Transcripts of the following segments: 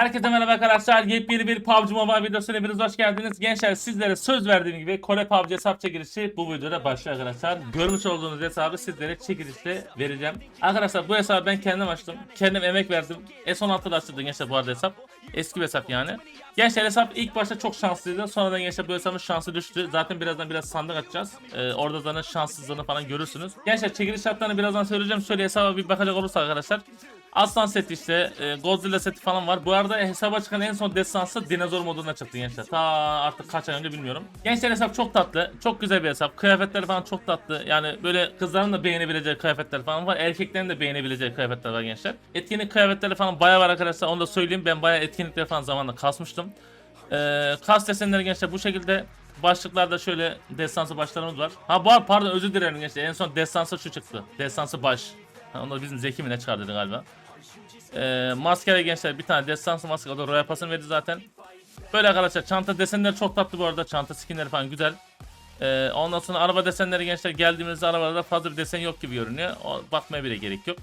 Herkese merhaba arkadaşlar. Yepyeni bir PUBG Mobile videosuna hepiniz hoş geldiniz. Gençler sizlere söz verdiğim gibi Kore PUBG hesap çekilişi bu videoda başlıyor arkadaşlar. Görmüş olduğunuz hesabı sizlere çekilişte vereceğim. Arkadaşlar bu hesabı ben kendim açtım. Kendim emek verdim. S16'da açtırdım gençler bu arada hesap. Eski bir hesap yani. Gençler hesap ilk başta çok şanslıydı. Sonradan gençler bu hesabın şansı düştü. Zaten birazdan biraz sandık açacağız. Ee, orada zaten şanssızlığını falan görürsünüz. Gençler çekiliş şartlarını birazdan söyleyeceğim. Şöyle hesaba bir bakacak olursak arkadaşlar. Aslan seti işte, e, Godzilla seti falan var. Bu arada hesaba çıkan en son destansı dinozor moduna çıktı gençler. Ta artık kaç ay önce bilmiyorum. Gençler hesap çok tatlı. Çok güzel bir hesap. Kıyafetleri falan çok tatlı. Yani böyle kızların da beğenebileceği kıyafetler falan var. Erkeklerin de beğenebileceği kıyafetler var gençler. Etkinlik kıyafetleri falan bayağı var arkadaşlar. Onu da söyleyeyim. Ben bayağı etkinlikleri falan zamanında kasmıştım. Ee, kas desenleri gençler bu şekilde Başlıklarda şöyle destansı başlarımız var. Ha bu pardon özür dilerim gençler. En son destansı şu çıktı. Destansı baş. Onu bizim Zeki mi ne çıkardı galiba. Ee, maskeli gençler bir tane destansı maske o da Royal Pass'ını verdi zaten. Böyle arkadaşlar çanta desenleri çok tatlı bu arada. Çanta skinleri falan güzel. Ee, ondan sonra araba desenleri gençler geldiğimizde arabalarda fazla bir desen yok gibi görünüyor. O, bakmaya bile gerek yok.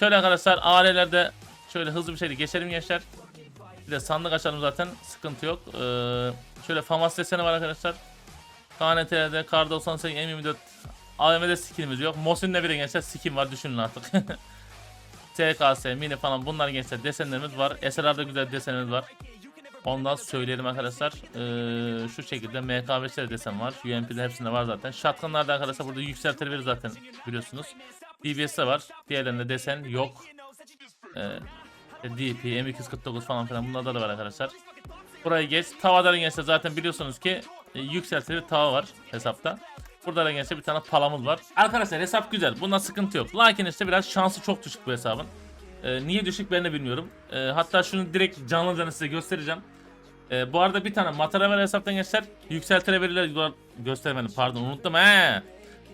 Şöyle arkadaşlar ailelerde şöyle hızlı bir şekilde geçelim gençler. Bir de sandık açalım zaten sıkıntı yok. Ee, şöyle FAMAS deseni var arkadaşlar. KNT'de Kar 98 M24 AVM'de skinimiz yok. Mosin'de bile gençler skin var düşünün artık. TKS, mini falan bunlar gençler desenlerimiz var. SLR'da güzel desenimiz var. Ondan söyleyelim arkadaşlar. Ee, şu şekilde MK5'lerde desen var. UMP'de hepsinde var zaten. Shotgun'larda arkadaşlar burada yükseltilebilir zaten biliyorsunuz. DBS'de var. Diğerlerinde desen yok. Ee, DP, M249 falan filan bunlarda da var arkadaşlar. Burayı geç. Tavada gençler zaten biliyorsunuz ki e, yükseltilir tava var hesapta. Burada da gençler bir tane palamız var. Arkadaşlar hesap güzel. Bunda sıkıntı yok. Lakin işte biraz şansı çok düşük bu hesabın. Ee, niye düşük ben de bilmiyorum. Ee, hatta şunu direkt canlı canlı size göstereceğim. Ee, bu arada bir tane materyal hesaptan gençler. Yükseltilebilirler göstermedim pardon unuttum he.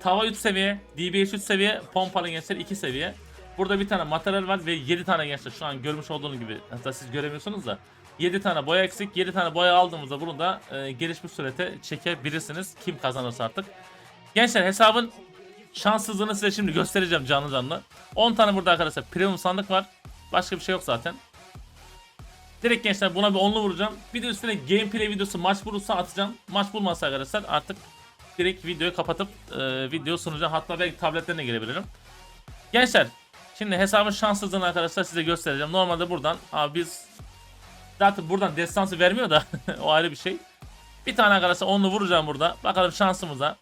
Tava 3 seviye, DBS 3 seviye, pompalı gençler 2 seviye. Burada bir tane materyal var ve 7 tane gençler şu an görmüş olduğunuz gibi hatta siz göremiyorsunuz da 7 tane boya eksik 7 tane boya aldığımızda bunu da e, gelişmiş surete çekebilirsiniz kim kazanırsa artık. Gençler hesabın şanssızlığını size şimdi göstereceğim canlı canlı. 10 tane burada arkadaşlar premium sandık var. Başka bir şey yok zaten. Direkt gençler buna bir onlu vuracağım. Bir de üstüne gameplay videosu maç bulursa atacağım. Maç bulmazsa arkadaşlar artık direkt videoyu kapatıp e, video sunacağım. Hatta belki tabletlerine gelebilirim. Gençler şimdi hesabın şanssızlığını arkadaşlar size göstereceğim. Normalde buradan abi biz zaten buradan destansı vermiyor da o ayrı bir şey. Bir tane arkadaşlar onlu vuracağım burada. Bakalım şansımıza.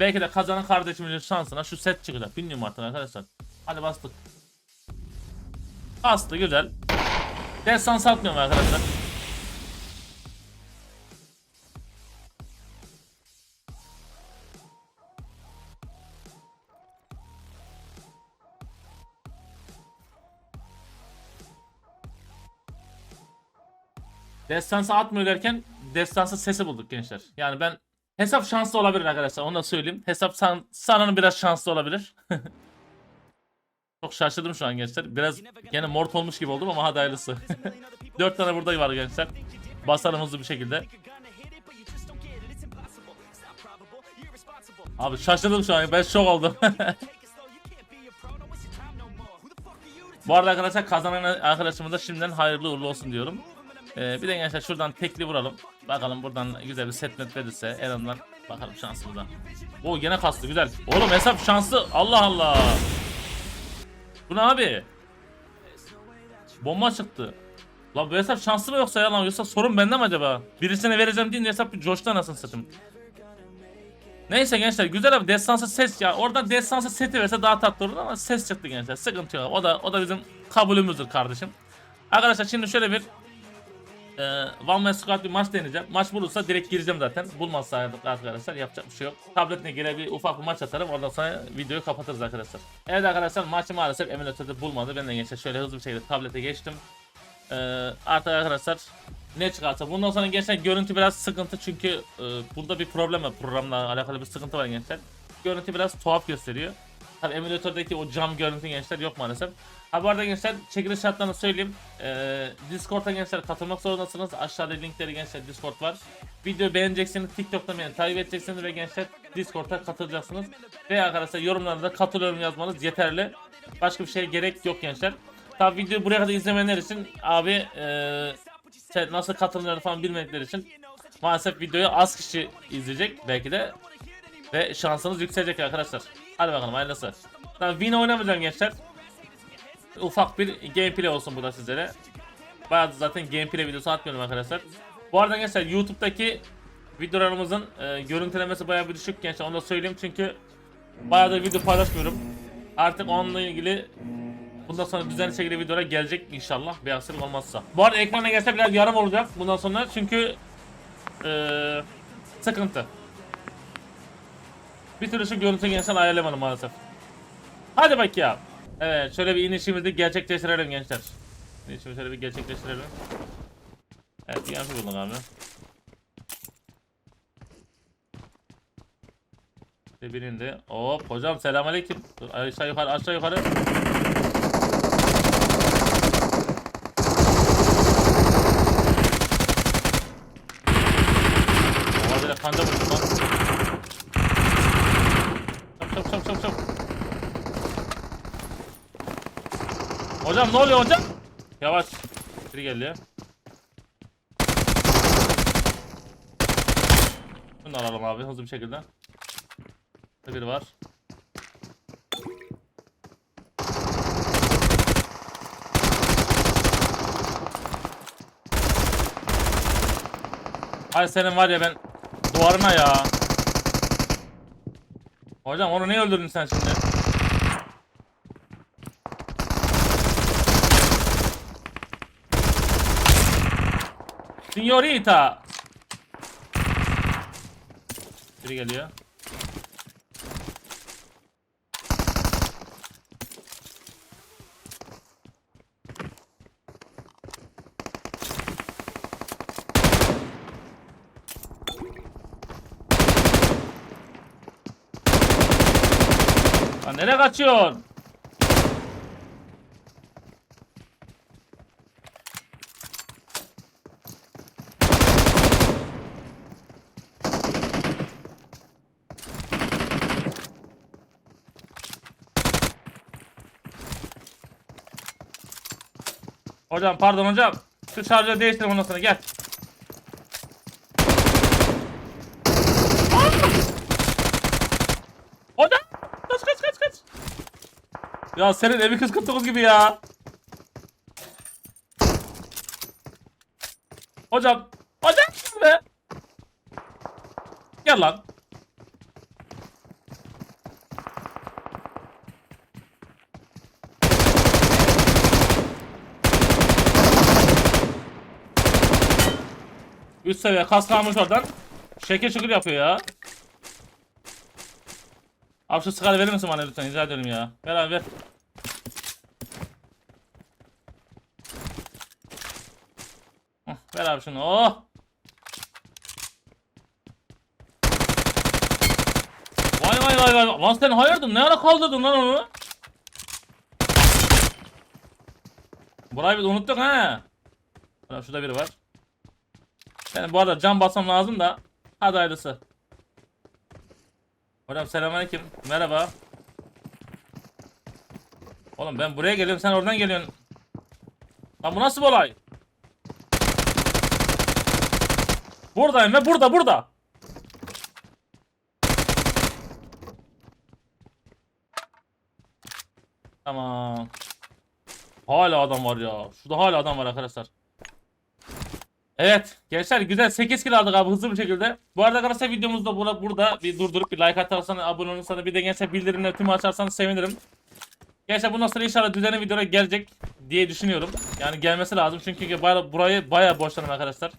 Belki de kazanan kardeşimizin şansına şu set çıkacak. Bilmiyorum artık arkadaşlar. Hadi bastık. Bastı güzel. Destan satmıyorum arkadaşlar. Destansı atmıyor derken destansı sesi bulduk gençler. Yani ben hesap şanslı olabilir arkadaşlar onu da söyleyeyim. Hesap san, sananın biraz şanslı olabilir. Çok şaşırdım şu an gençler. Biraz gene mort olmuş gibi oldum ama hadi hayırlısı. 4 tane burada var gençler. Basalım hızlı bir şekilde. Abi şaşırdım şu an. Ben şok oldum. Bu arada arkadaşlar kazanan arkadaşımıza da şimdiden hayırlı uğurlu olsun diyorum. Ee, bir de gençler şuradan tekli vuralım. Bakalım buradan güzel bir set net verirse en azından bakalım şansımıza. O gene kastı güzel. Oğlum hesap şanslı. Allah Allah. Bu ne abi? Bomba çıktı. Lan bu hesap şanslı mı yoksa ya lan yoksa sorun bende mi acaba? Birisine vereceğim deyince hesap bir coştu anasını satayım. Neyse gençler güzel abi destansı ses ya. Oradan destansı seti verse daha tatlı olur ama ses çıktı gençler. Sıkıntı yok. O da o da bizim kabulümüzdür kardeşim. Arkadaşlar şimdi şöyle bir e, One Man Squad bir maç deneyeceğim. Maç bulursa direkt gireceğim zaten. Bulmazsa arkadaşlar yapacak bir şey yok. Tabletine gele bir ufak bir maç atarım. Ondan sonra videoyu kapatırız arkadaşlar. Evet arkadaşlar maçı maalesef emülatörde bulmadı. Ben de gençler şöyle hızlı bir şekilde tablete geçtim. Ee, artık arkadaşlar ne çıkarsa bundan sonra gençler görüntü biraz sıkıntı çünkü e, burada bir problem var programla alakalı bir sıkıntı var gençler. Görüntü biraz tuhaf gösteriyor. Tabi emülatördeki o cam görüntü gençler yok maalesef. Ha bu arada gençler çekiliş şartlarını söyleyeyim. Ee, Discord'a gençler katılmak zorundasınız. Aşağıda linkleri gençler Discord var. Videoyu beğeneceksiniz. TikTok'ta beni takip edeceksiniz ve gençler Discord'a katılacaksınız. Ve arkadaşlar yorumlarda katılıyorum yazmanız yeterli. Başka bir şeye gerek yok gençler. Tabi videoyu buraya kadar izlemeyenler için abi şey, nasıl katılımları falan bilmedikleri için maalesef videoyu az kişi izleyecek belki de ve şansınız yükselecek arkadaşlar. Hadi bakalım hayırlısı. Ben win oynamayacağım gençler. Ufak bir gameplay olsun burada sizlere. Bayağı zaten gameplay videosu atmıyorum arkadaşlar. Bu arada gençler YouTube'daki videolarımızın e, görüntülemesi bayağı bir düşük gençler onu da söyleyeyim çünkü bayağı da video paylaşmıyorum. Artık onunla ilgili bundan sonra düzenli şekilde videolar gelecek inşallah bir aksilik olmazsa. Bu arada ekrana gelse biraz yarım olacak bundan sonra çünkü e, sıkıntı. Bir türlü şu görüntü gençler ayarlamadım maalesef. Hadi bak ya. Evet şöyle bir inişimizi gerçekleştirelim gençler. İnişimizi şöyle bir gerçekleştirelim. Evet bir yanlış bulduk abi. İşte birinde. Hop hocam selamünaleyküm. Dur aşağı yukarı aşağı yukarı. Böyle kanca vurdum lan. Çabuk çabuk. Hocam ne oluyor hocam? Yavaş. Biri geliyor. Bunu da alalım abi hızlı bir şekilde. Burada biri var. Ay senin var ya ben duvarına ya. Hocam onu ne öldürdün sen şimdi? Signorita. Biri geliyor. Nereye kaçıyorsun? Hocam pardon hocam. Şu şarjı değiştirelim ondan sonra gel. Hocam! Kaç kaç kaç kaç! Ya senin evi 49 gibi ya. Hocam! Hocam be! Gel lan. Üst seviye kas kalmış oradan. Şekil şükür yapıyor ya. Abi şu sigara verir misin bana lütfen rica ederim ya. Ver abi ver. Ver abi şunu. Oh. Vay vay vay vay. Lan sen hayırdır ne ara kaldırdın lan onu? Burayı biz unuttuk ha. Şurada biri var. Yani bu arada cam basmam lazım da. Hadi hayırlısı. Hocam selamünaleyküm. Merhaba. Oğlum ben buraya geliyorum sen oradan geliyorsun. Lan bu nasıl bir olay? Buradayım ve burada burada. Tamam. Hala adam var ya. Şurada hala adam var arkadaşlar. Evet gençler güzel 8 kill aldık abi hızlı bir şekilde. Bu arada arkadaşlar videomuzda burada, burada bir durdurup bir like atarsanız abone olursanız bir de gençler bildirimleri tüm açarsanız sevinirim. Gençler bundan sonra inşallah düzenli videolar gelecek diye düşünüyorum. Yani gelmesi lazım çünkü baya, burayı baya boşladım arkadaşlar.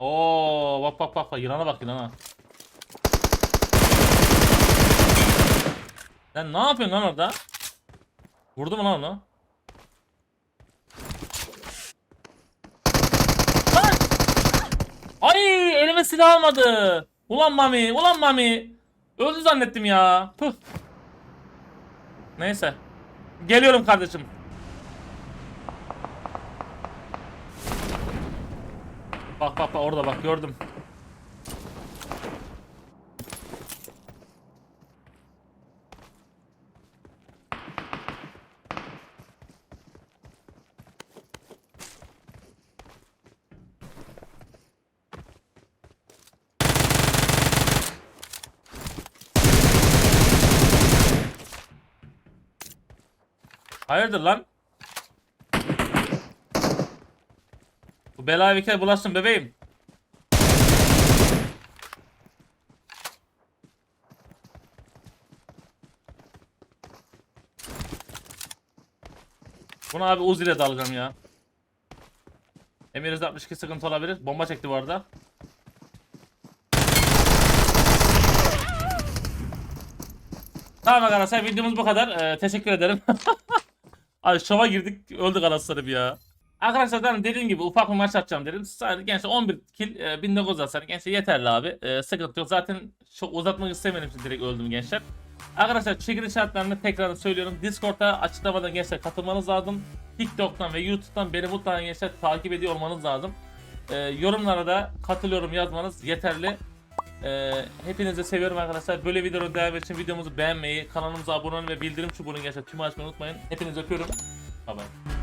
Oo bak bak bak bak yılana bak yılana. Sen ne yapıyorsun lan orada? Vurdu mu lan onu? Lan! Ay elime silah almadı. Ulan Mami, ulan Mami. Öldü zannettim ya. Puh. Neyse. Geliyorum kardeşim. Bak bak bak orada bak gördüm. Hayırdır lan? Bu belaya bir kere bulaştın bebeğim. Bunu abi Uzi ile de alacağım ya. Emir 62 sıkıntı olabilir. Bomba çekti bu arada. Tamam arkadaşlar videomuz bu kadar. Ee, teşekkür ederim. Abi şova girdik öldük anasını ya. Arkadaşlar ben dediğim gibi ufak bir maç atacağım dedim. Sadece gençler 11 kill e, 1900 hasar. Gençler yeterli abi. E, sıkıntı yok. Zaten çok uzatmak istemedim için direkt öldüm gençler. Arkadaşlar çekiliş şartlarını tekrar söylüyorum. Discord'da açıklamadan gençler katılmanız lazım. TikTok'tan ve YouTube'dan beni mutlaka gençler takip ediyor olmanız lazım. E, yorumlara da katılıyorum yazmanız yeterli. E, hepinizi seviyorum arkadaşlar. Böyle videoların devamı için videomuzu beğenmeyi, kanalımıza abone olmayı ve bildirim çubuğunu gençler tüm açmayı unutmayın. Hepinizi öpüyorum. Bye bye.